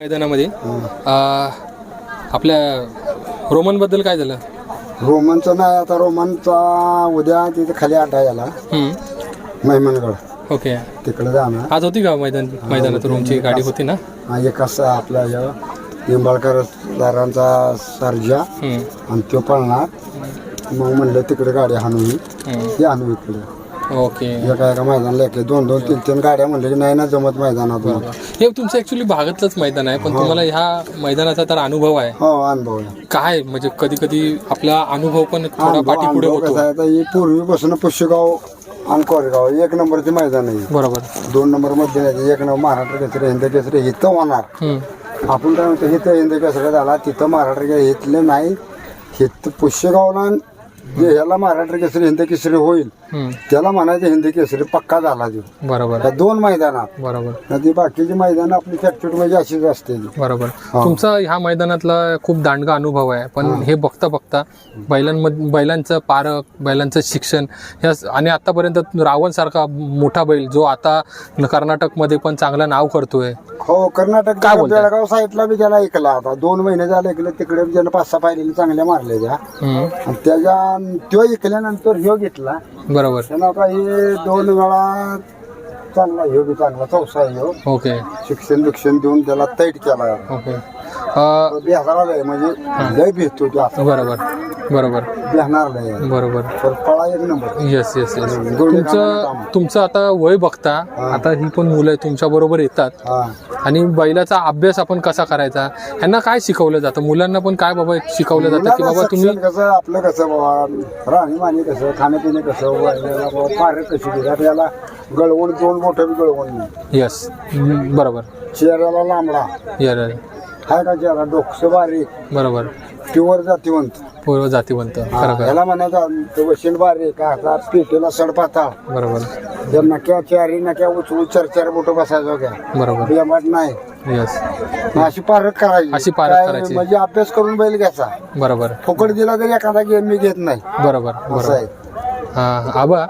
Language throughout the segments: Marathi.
मैदानामध्ये. आपल्या रोमनबद्दल काय झालं? रोमनचं नाही आता रोमनचा उद्या तिथे खाली आटा याला हम्म, महिमनगड ओके. तिकडे जाणार. आज होती का मैदान मैदानात रोमची गाडी होती ना? हा एक असा आपला ह्या निंबाळकर दारांचा सर्जा. हम्म, आणि तो पळणार. मग म्हणलं तिकडे गाडी हाणू ही हम्म, ती आणू इकडे. ओके. एका एका मैदान लेखे दोन दोन तीन तीन गाड्या म्हणलं की नाही ना जमत मैदानातून हे तुमचं ऍक्च्युली भागातलंच मैदान आहे पण तुम्हाला ह्या मैदानाचा तर अनुभव आहे. हो अनुभव आहे. काय म्हणजे कधी कधी आपला अनुभव पण थोडा अनुभव पाठी पुढे अनुभव होतो. कसा आहे आता ही पूर्वीपासून पुष्यगाव आणि कोरेगाव एक नंबरचे मैदान आहे बरोबर. दोन नंबरमध्ये नाही एक नंबर महाराष्ट्र केसरी हिंद केसरी इथं होणार. हम्म, आपण काय म्हणतो इथं हिंद केसरी झाला तिथं महाराष्ट्र केसरी इथले नाही. इथं पुष्यगावला जे ह्याला महाराष्ट्र केसरी हिंद केसरी होईल हम्म, त्याला म्हणायचं हिंद केसरी पक्का झाला देऊ. बरोबर. त्या दोन मैदानात. बरोबर. ती बाकीची मैदान आपली चटचूट म्हणजे अशीच असते ती. बरोबर. तुमचा ह्या मैदानातला खूप दांडगा अनुभव आहे पण हे. बघता बघता बैलांमध्ये बैलांचं पारख बैलांचं शिक्षण ह्या आणि आतापर्यंत रावण सारखा मोठा बैल जो आता कर्नाटकमध्ये पण चांगलं नाव करतोय. हो कर्नाटक काय बोलताय? बेळगाव साईडला बी त्याला ऐकला आता. दोन महिने झाले ऐकलं तिकडे बी त्यानं पाच सहा पाहिलेले चांगल्या मारले त्या. हम्म, आणि त्याच्या तो ऐकल्यानंतर ह्यो घेतला. बरोबर. त्यानं आता हे दोन वेळा चांगला ह्यो बी चांगला चौसा आहे ह्यो. ओके. शिक्षण बिक्षण देऊन त्याला तैट केला. ओके. अं, लय म्हणजे लय भेटतो तो आता बरोबर. बरोबर. बरोबर. एक नंबर. येस येस येस तुमचं कामाला. तुमचं आता वय बघता आता ही पण मुलं तुमच्या बरोबर येतात. हा. आणि बैलाचा अभ्यास आपण कसा करायचा? ह्यांना काय शिकवलं जातं? मुलांना पण काय बाबा शिकवलं जातं की बाबा तुम्ही शिक्षण कसं आपलं कसं बाबा राहणीमानी कसं खाणंपिणं कसं बाबा पारं कशी घेतात याला गळवण दोन मोठं बी गळवण नाही. यस बरोबर. चेहऱ्याला लांबडा. हाय का चेहरा? डोकसं बारीक. बरोबर. प्युअर जातीवंत. पूर्व जातीवंत खरं खरं. ह्याला म्हणायचं वशील बारीक हातात पेटीला सडपाताळ. बरोबर. त्या नक्या चारी नक्या उचलून चार चार बोट बसायचं घ्या बरोबर. नाही. यस मग अशी पारख करायची. अशी पारख काय करायची. म्हणजे अभ्यास करून बैल घ्यायचा. बरोबर. फुकट दिला तरी एखादा गेम मी घेत नाही. बरोबर असं बरोबर. आहे. हा आबा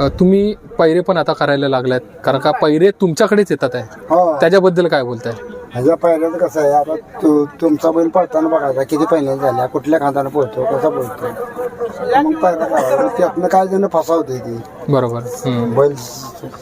अ, तुम्ही पैरे पण आता करायला लागलात. कारण का पैरे तुमच्याकडेच येतात आहे. हो. त्याच्याबद्दल काय बोलताय? ह्याच्या पहिल्याचं कसं आहे आता तू तुमचा बैल पळताना बघायचा किती पहिल्याच झाल्या कुठल्या खांदाने पळतो कसा पळतो मग पहिला करायचं त्यातनं काय जण फसावते ती. बरोबर हम्म. बैल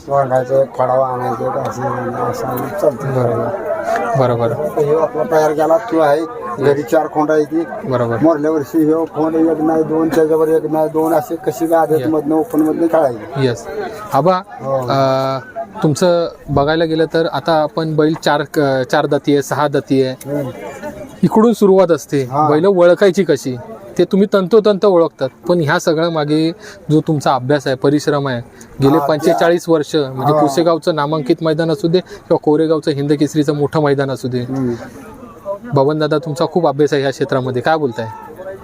वागायचं फडावा आणायचं का असं आणायचं, असं आणायचं चालतं बरोबर बरोबर. ह्यो आपला तयार केला तू आहे घरी चार खोंड आहे ती. बरोबर. मोरल्या वर्षी ह्यो खोंड एक नाही दोन त्याच्यावर एक नाही दोन असे कशी आदत मधनं ओपन मधनं काढायचे येस आबा हो. अ, तुमचं बघायला गेलं तर आता आपण बैल चार चार दाती आहे सहा दाती आहे. इकडून सुरुवात असते. हा. बैल ओळखायची कशी? ते तुम्ही तंतोतंत ओळखतात. पण ह्या सगळ्या मागे जो तुमचा अभ्यास आहे परिश्रम आहे गेले हा, त्या- पंचेचाळीस वर्ष म्हणजे हा. पुसेगावचं नामांकित मैदान असू दे किंवा कोरेगावचं हिंद केसरीचं मोठं मैदान असू दे. हम्म. बबन दादा तुमचा खूप अभ्यास आहे ह्या क्षेत्रामध्ये. काय बोलताय?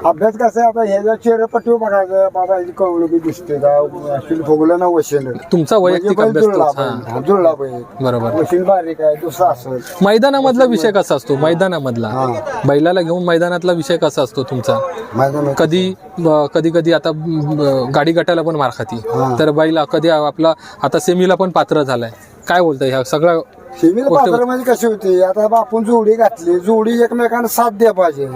अभ्यास कसा आहे? आता ह्याच्या चेहऱ्यापट्टी बघायचं बाबा ह्याची कवळी बी दिसते का? ऍक्च्युली फुगलं ना वशील तुमचा वैयक्तिक म्हणजे अभ्यास जुळला तोच, हा. पाहिजे. जुळला पाहिजे बरोबर. वशील बारीक आहे दुसरा असेल मैदानामधला विषय कसा असतो? मैदानामधला. हा. बैलाला घेऊन मैदानातला विषय कसा असतो तुमचा? कधी कधी कधी आता गाडी गटाला पण मार खाती. हा. तर बैल कधी आपला आता सेमीला पण पात्र झालाय. काय बोलताय? ह्या सगळ्या पात्र म्हणजे कशी होती? आता आपण जोडी घातली. जोडी एकमेकांना साथ द्या पाहिजे.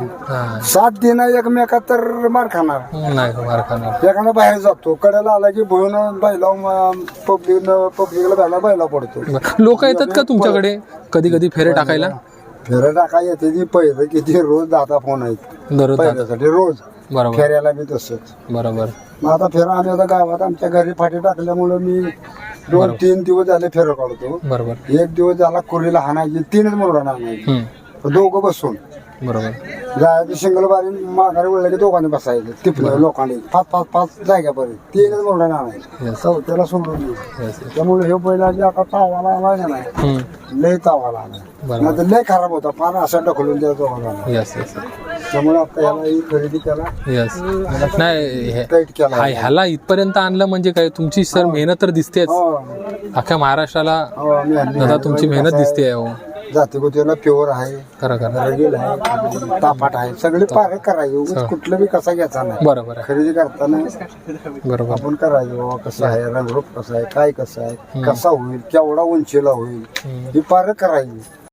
साथ देणं एकमेका तर मार खाणार. नाही एखादा बाहेर जातो. कडेला आला की भुईन बैला पब्लिक पब्लिकला बैला बैला पडतो. लोक येतात का तुमच्याकडे? कधी कधी फेरे टाकायला? फेऱ्या टाका येते ती पहिलं किती? रोज दादा फोन आहेत. दररोज पहिल्यासाठी रोज. बरोबर. फेऱ्याला बी तसंच. बरोबर. मग आता फेरा आम्ही आता गावात आमच्या घरी फाटी टाकल्यामुळं मी दोन तीन दिवस झाले फेरं काढतो बरोबर. एक दिवस झाला कुरीला हाणायची तीनच मुलं आणायची हम्म. दोघं बसून. बरोबर. जायचं शिंगल बारी माघारी वळलं की दोघांनी बसायचं. टिपलं लोकांनी. पाच पाच पाच जाग्यापर्यंत तीनच आणायची Yes. चौथ्याला सोडून. त्यामुळे हे बैलाची आता तावाला आला नाही. लय तावाला आला. नाही तर लय खराब होता. पान असा ढकलून येस त्यामुळे आता ह्याला ही खरेदी केला. येस नाही हे- टाईट केला. हा- ह्याला इथपर्यंत आणलं म्हणजे काय? तुमची सर मेहनत तर दिसतेच. हो. अख्ख्या महाराष्ट्राला हो, दादा तुमची मेहनत कसं आहे, दिसते जाती गोतीला प्युअर आहे खरं खरं रगील आहे तापाट आहे. सगळे पार करायचे. उगाच कुठलं बी कसा घ्यायचा नाही. बरोबर आहे. खरेदी करताना बरोबर. आपण करायचं बाबा कसं आहे रंगरूप कसं आहे काय कसं आहे कसा होईल केवढा उंचीला होईल ही पार करायची.